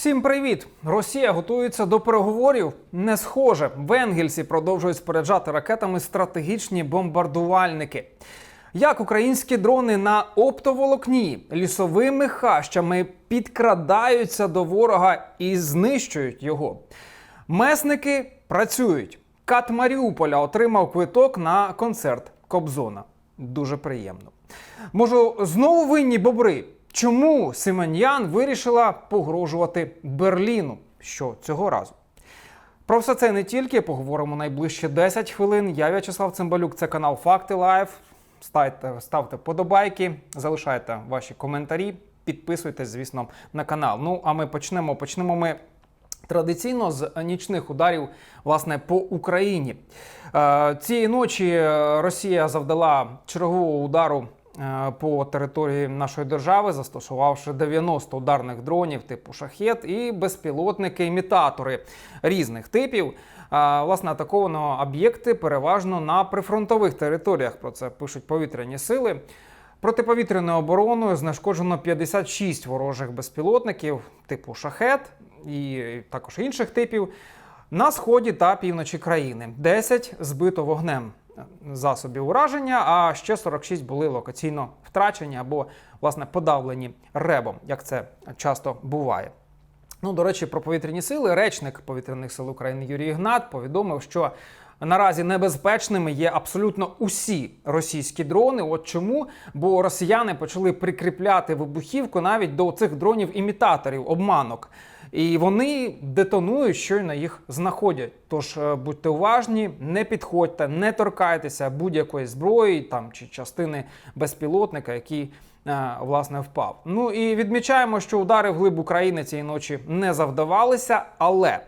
Всім привіт! Росія готується до переговорів. Не схоже. В Енгельсі продовжують споряджати ракетами стратегічні бомбардувальники. Як українські дрони на оптоволокні лісовими хащами підкрадаються до ворога і знищують його. Месники працюють. Кат Маріуполя отримав квиток на концерт Кобзона. Дуже приємно. Можу, знову винні бобри. Чому Симоньян вирішила погрожувати Берліну? Що цього разу? Про все це не тільки поговоримо найближче 10 хвилин. Я В'ячеслав Цимбалюк, це канал Факти Лайф. Ставте, ставте подобайки, залишайте ваші коментарі, підписуйтесь, звісно, на канал. Ну а ми почнемо. Почнемо ми традиційно з нічних ударів власне по Україні. Е, цієї ночі Росія завдала чергового удару по території нашої держави, застосувавши 90 ударних дронів типу шахет і безпілотники-імітатори різних типів. Власне, атаковано об'єкти переважно на прифронтових територіях. Про це пишуть повітряні сили. Протиповітряною обороною знешкоджено 56 ворожих безпілотників типу шахет і також інших типів на сході та півночі країни. 10 збито вогнем засобів ураження, а ще 46 були локаційно втрачені або власне подавлені ребом, як це часто буває. Ну, до речі, про повітряні сили речник повітряних сил України Юрій Ігнат повідомив, що наразі небезпечними є абсолютно усі російські дрони. От чому? Бо росіяни почали прикріпляти вибухівку навіть до цих дронів-імітаторів, обманок. І вони детонують, щойно їх знаходять. Тож е, будьте уважні, не підходьте, не торкайтеся будь-якої зброї там чи частини безпілотника, е, власне впав. Ну і відмічаємо, що удари вглиб України цієї ночі не завдавалися, але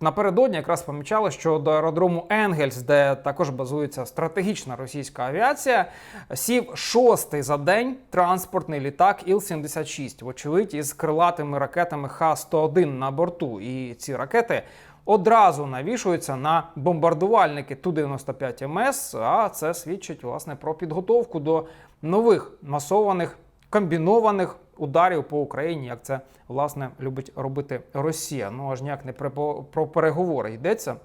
напередодні якраз помічали, що до аеродрому Енгельс, де також базується стратегічна російська авіація, сів шостий за день транспортний літак Іл-76, вочевидь, із крилатими ракетами Х-101 на борту. І ці ракети одразу навішуються на бомбардувальники Ту-95 МС. А це свідчить власне про підготовку до нових масованих комбінованих ударів по Україні, як це власне любить робити Росія. Ну аж ніяк не про, про переговори йдеться.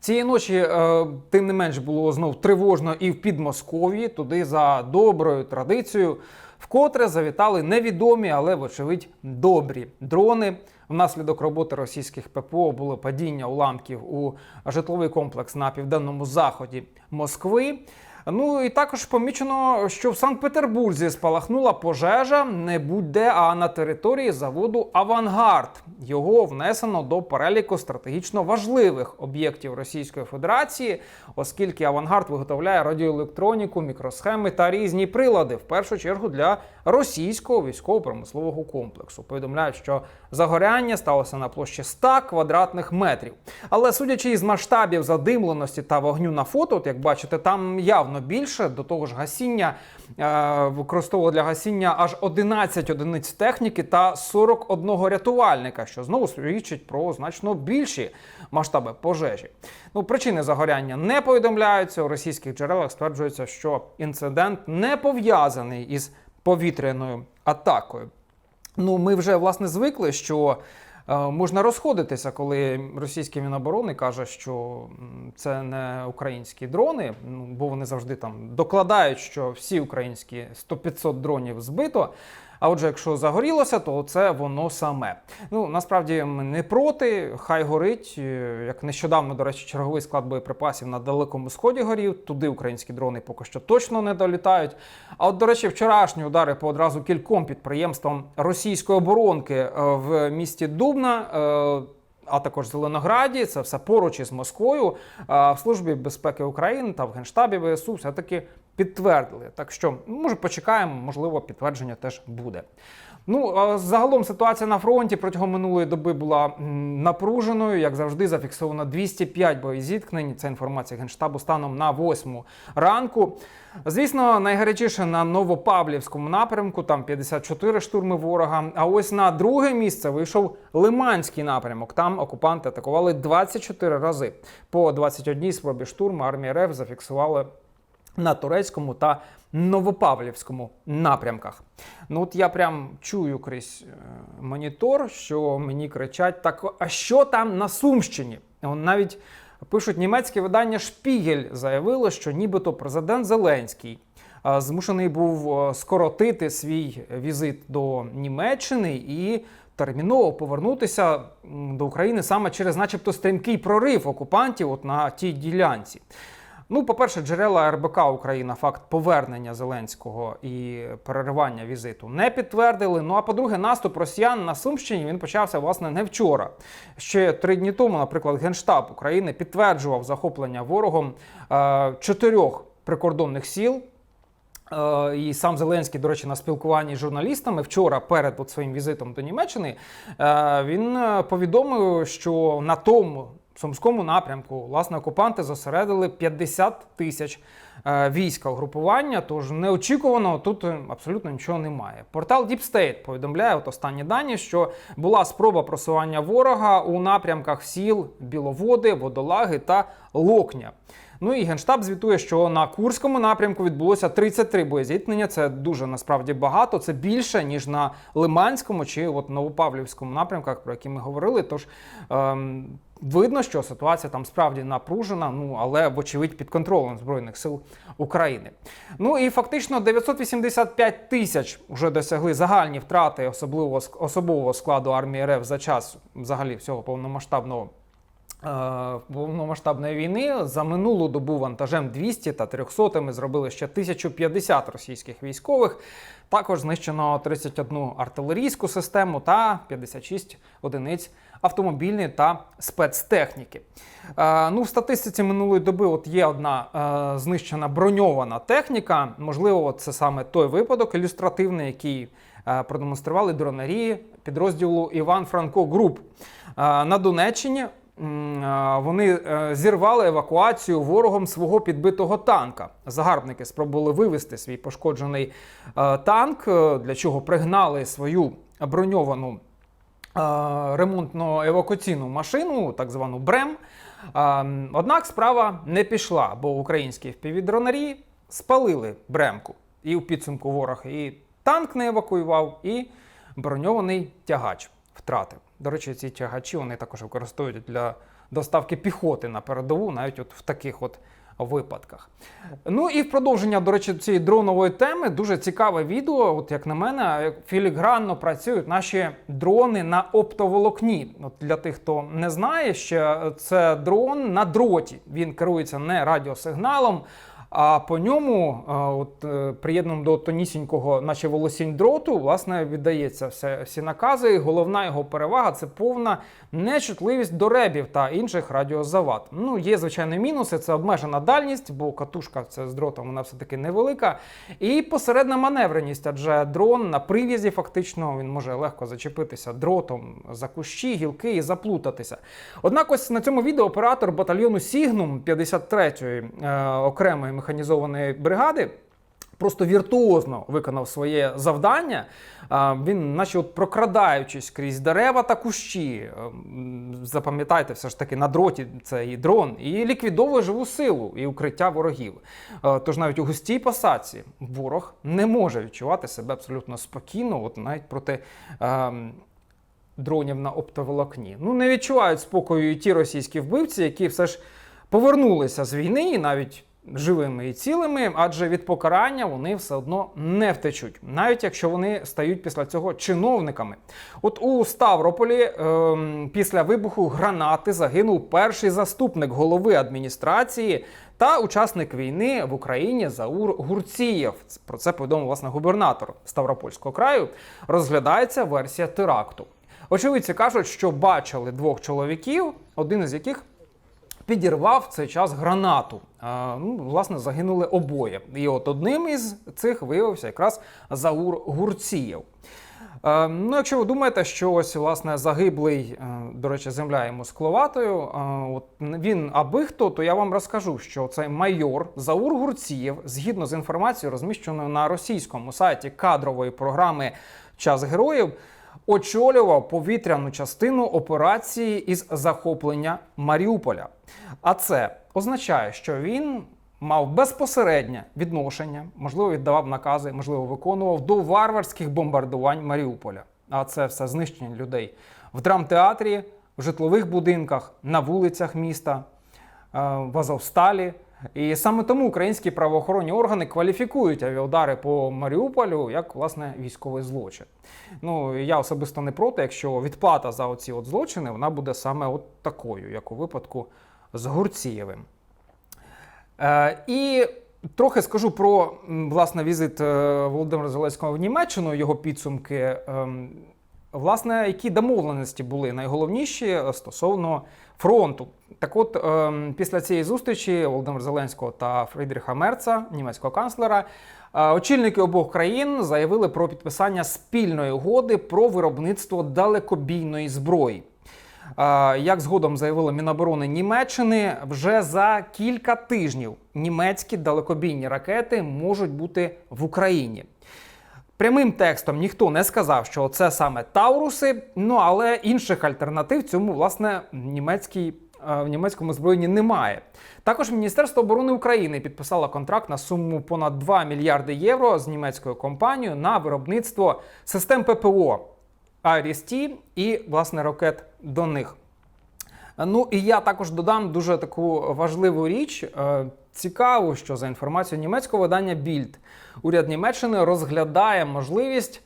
Цієї ночі, е, тим не менш, було знов тривожно і в Підмосков'ї. Туди за доброю традицією вкотре завітали невідомі, але, вочевидь, добрі дрони. Внаслідок роботи російських ППО було падіння уламків у житловий комплекс на південному заході Москви. Ну і також помічено, що в Санкт-Петербурзі спалахнула пожежа не будь-де, а на території заводу Авангард. Його внесено до переліку стратегічно важливих об'єктів Російської Федерації, оскільки Авангард виготовляє радіоелектроніку, мікросхеми та різні прилади, в першу чергу для російського військово-промислового комплексу. Повідомляють, що загоряння сталося на площі 100 квадратних метрів. Але судячи із масштабів задимленості та вогню на фото, от як бачите, там явно більше. До того ж, гасіння е, використовувало для гасіння аж 11 одиниць техніки та 41 рятувальника, що знову свідчить про значно більші масштаби пожежі. Ну, причини загоряння не повідомляються. У російських джерелах стверджується, що інцидент не пов'язаний із повітряною атакою. Ну, ми вже власне звикли, що е, можна розходитися, коли російський міноборони каже, що це не українські дрони, ну бо вони завжди там докладають, що всі українські 100-500 дронів збито. А отже, якщо загорілося, то це воно саме. Ну насправді ми не проти, хай горить. Е, Як нещодавно, до речі, черговий склад боєприпасів на далекому сході горів. Туди українські дрони поки що точно не долітають. А от, до речі, вчорашні удари по одразу кільком підприємствам російської оборонки е, в місті Дубна. е, а також Зеленограді, це все поруч із Москвою. В службі безпеки України та в генштабі ВСУ все-таки підтвердили. Так що, може, почекаємо, можливо, підтвердження теж буде. Ну, загалом ситуація на фронті протягом минулої доби була напруженою. Як завжди, зафіксовано 205 боєзіткнень. Це інформація генштабу станом на 8 ранку. Звісно, найгарячіше на Новопавлівському напрямку, там 54 штурми ворога. А ось на друге місце вийшов Лиманський напрямок. Там окупанти атакували 24 рази. По 21 спробі штурму армія РФ зафіксували на турецькому та Новопавлівському напрямках. Ну от я прям чую крізь е, монітор, що мені кричать: так, а що там на Сумщині? Навіть пишуть німецьке видання Шпігель заявило, що нібито президент Зеленський е, змушений був е, скоротити свій візит до Німеччини і терміново повернутися до України саме через, начебто, стрімкий прорив окупантів от на тій ділянці. Ну, по-перше, джерела РБК Україна факт повернення Зеленського і переривання візиту не підтвердили. Ну а по-друге, наступ росіян на Сумщині він почався власне не вчора. Ще три дні тому, наприклад, Генштаб України підтверджував захоплення ворогом е, чотирьох прикордонних сіл. Е, І сам Зеленський, до речі, на спілкуванні з журналістами вчора перед своїм візитом до Німеччини е, він е, повідомив, що на тому сумському напрямку власне окупанти зосередили 50 тисяч е, війська угрупування. Тож неочікувано тут е, абсолютно нічого немає. Портал Deep State повідомляє от останні дані, що була спроба просування ворога у напрямках сіл Біловоди, Водолаги та Локня. Ну і генштаб звітує, що на Курському напрямку відбулося 33 боєзіткнення. Це дуже насправді багато. Це більше ніж на Лиманському чи от Новопавлівському напрямках, про які ми говорили. Тож ем, видно, що ситуація там справді напружена. Ну але вочевидь під контролем збройних сил України. Ну і фактично 985 тисяч вже досягли загальні втрати особливого особового складу армії РФ за час взагалі всього повномасштабного. Е, повномасштабної війни за минулу добу вантажем 200 та 300 ми зробили ще 1050 російських військових. Також знищено 31 артилерійську систему та 56 одиниць автомобільної та спецтехніки. Е, ну, в статистиці минулої доби от є одна е, знищена броньована техніка. Можливо, це саме той випадок ілюстративний, який е, продемонстрували дронарі підрозділу Іван Франко Груп. Е, на Донеччині вони е, зірвали евакуацію ворогом свого підбитого танка. Загарбники спробували вивести свій пошкоджений е, танк, е, для чого пригнали свою броньовану е, ремонтно-евакуаційну машину, так звану БРЕМ. Е, Однак справа не пішла, бо українські впівдронарі спалили бремку. І в підсумку ворог і танк не евакуював, і броньований тягач втратив. До речі, ці тягачі вони також використовують для доставки піхоти на передову, навіть от в таких от випадках. Ну і в продовження, до речі, цієї дронової теми дуже цікаве відео. От як на мене, філігранно працюють наші дрони на оптоволокні. От для тих, хто не знає, ще це дрон на дроті. Він керується не радіосигналом. А по ньому, от е, приєднаному до тонісінького, наче волосінь дроту, власне, віддається все, всі накази. Головна його перевага це повна нечутливість до ребів та інших радіозавад. Ну, є звичайні мінуси, це обмежена дальність, бо катушка це з дротом вона все таки невелика. І посередна маневреність, адже дрон на прив'язі фактично він може легко зачепитися дротом за кущі, гілки і заплутатися. Однак, ось на цьому відео оператор батальйону Сігнум 53-ї е, окремої механізованої бригади. Просто віртуозно виконав своє завдання. Він, наче от прокрадаючись крізь дерева та кущі, запам'ятайте, все ж таки на дроті це і дрон, і ліквідовує живу силу і укриття ворогів. Тож навіть у густій посадці ворог не може відчувати себе абсолютно спокійно, от навіть проти. Дронів на оптоволокні. Ну, не відчувають спокою і ті російські вбивці, які все ж повернулися з війни і навіть живими і цілими, адже від покарання вони все одно не втечуть, навіть якщо вони стають після цього чиновниками. От у Ставрополі ем, після вибуху гранати загинув перший заступник голови адміністрації та учасник війни в Україні Заур Гурцієв. Про це повідомив власне губернатор Ставропольського краю. Розглядається версія теракту. Очевидці кажуть, що бачили двох чоловіків, один із яких підірвав в цей час гранату. Ну, власне, загинули обоє. І от одним із цих виявився якраз Заур Гурцієв. Е, ну, якщо ви думаєте, що ось власне загиблий, е, до речі, земля йому скловатою, е, от він аби хто, то я вам розкажу, що цей майор Заур Гурцієв, згідно з інформацією, розміщеною на російському сайті кадрової програми Час героїв, очолював повітряну частину операції із захоплення Маріуполя. А це означає, що він мав безпосереднє відношення, можливо, віддавав накази, можливо, виконував до варварських бомбардувань Маріуполя. А це все знищення людей в драмтеатрі, в житлових будинках, на вулицях міста, е, в Азовсталі. І саме тому українські правоохоронні органи кваліфікують авіаудари по Маріуполю як власне військовий злочин. Ну я особисто не проти, якщо відплата за оці от злочини вона буде саме от такою, як у випадку з Гурцієвим. Е, і трохи скажу про власне візит е, Володимира Зеленського в Німеччину, його підсумки. Ем, Власне, які домовленості були найголовніші е, стосовно фронту. Так от, ем, після цієї зустрічі Володимира Зеленського та Фрідріха Мерца, німецького канцлера, е, очільники обох країн заявили про підписання спільної угоди про виробництво далекобійної зброї. Е, Як згодом заявили Міноборони Німеччини, вже за кілька тижнів німецькі далекобійні ракети можуть бути в Україні. Прямим текстом ніхто не сказав, що це саме Тауруси, ну але інших альтернатив цьому власне німецькій. е, В німецькому зброєнні немає. Також Міністерство оборони України підписало контракт на суму понад 2 мільярди євро з німецькою компанією на виробництво систем ППО IRIS-T і власне ракет до них. Ну і я також додам дуже таку важливу річ. Е, Цікаво, що за інформацією німецького видання Більд, уряд Німеччини розглядає можливість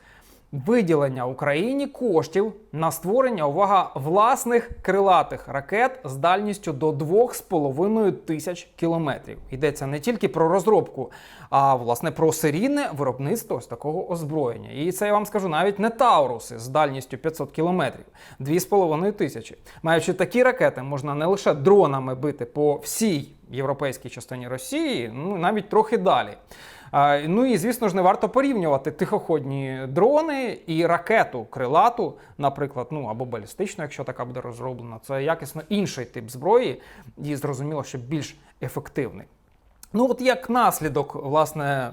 виділення Україні коштів на створення увага власних крилатих ракет з дальністю до 2,5 тисяч кілометрів. Йдеться не тільки про розробку, а власне про серійне виробництво ось такого озброєння. І це я вам скажу навіть не Тауруси з дальністю 500 кілометрів, 2,5 тисячі. Маючи такі ракети, можна не лише дронами бити по всій європейській частині Росії, ну навіть трохи далі. Ну і звісно ж не варто порівнювати тихоходні дрони і ракету крилату, наприклад, ну або балістичну, якщо така буде розроблена. Це якісно інший тип зброї, і зрозуміло, що більш ефективний. Ну, от як наслідок власне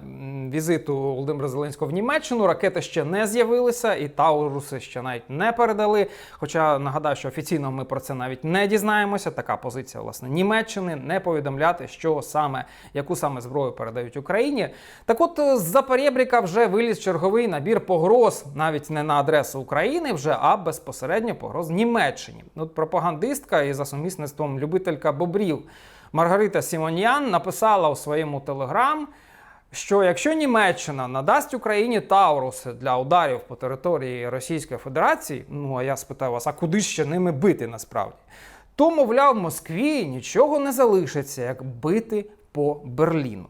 візиту Володимира Зеленського в Німеччину, ракети ще не з'явилися, і Тауруси ще навіть не передали. Хоча нагадаю, що офіційно ми про це навіть не дізнаємося. Така позиція власне Німеччини не повідомляти, що саме яку саме зброю передають Україні. Так, от з Запорєбріка вже виліз черговий набір погроз, навіть не на адресу України, вже а безпосередньо погроз Німеччині. От пропагандистка і за сумісництвом любителька бобрів. Маргарита Сімоньян написала у своєму телеграм, що якщо Німеччина надасть Україні Тауруси для ударів по території Російської Федерації, ну а я спитаю вас, а куди ще ними бити насправді? То, мовляв, Москві нічого не залишиться, як бити по Берліну.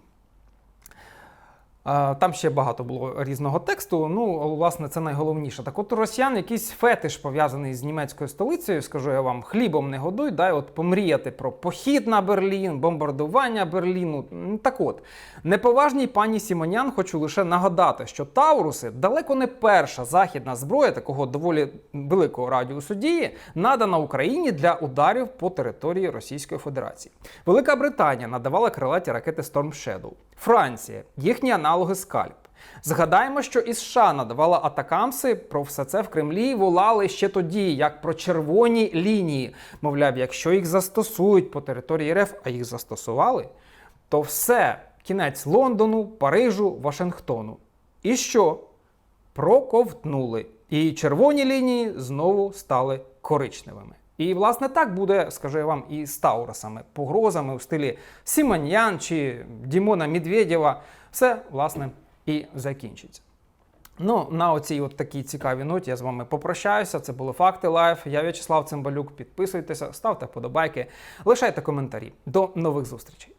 Там ще багато було різного тексту. Ну, власне, це найголовніше. Так от у росіян якийсь фетиш пов'язаний з німецькою столицею, скажу я вам, хлібом не годуй, дай от помріяти про похід на Берлін, бомбардування Берліну. Так от, неповажній пані Сімонян хочу лише нагадати, що Тауруси далеко не перша західна зброя такого доволі великого радіусу дії, надана Україні для ударів по території Російської Федерації. Велика Британія надавала крилаті ракети Storm Shadow. Франція, їхні аналоги Скальп. Згадаємо, що і США надавала атакамси. Про все це в Кремлі волали ще тоді, як про червоні лінії. Мовляв, якщо їх застосують по території РФ, а їх застосували, то все кінець Лондону, Парижу, Вашингтону. І що? Проковтнули. І червоні лінії знову стали коричневими. І, власне, так буде, скажу я вам, і з Тауросами, погрозами у стилі Сімоньян чи Дімона Медведєва. Все, власне, і закінчиться. Ну, на оцій от такій цікавій ноті я з вами попрощаюся. Це були факти лайф. Я В'ячеслав Цимбалюк. Підписуйтеся, ставте вподобайки, лишайте коментарі. До нових зустрічей.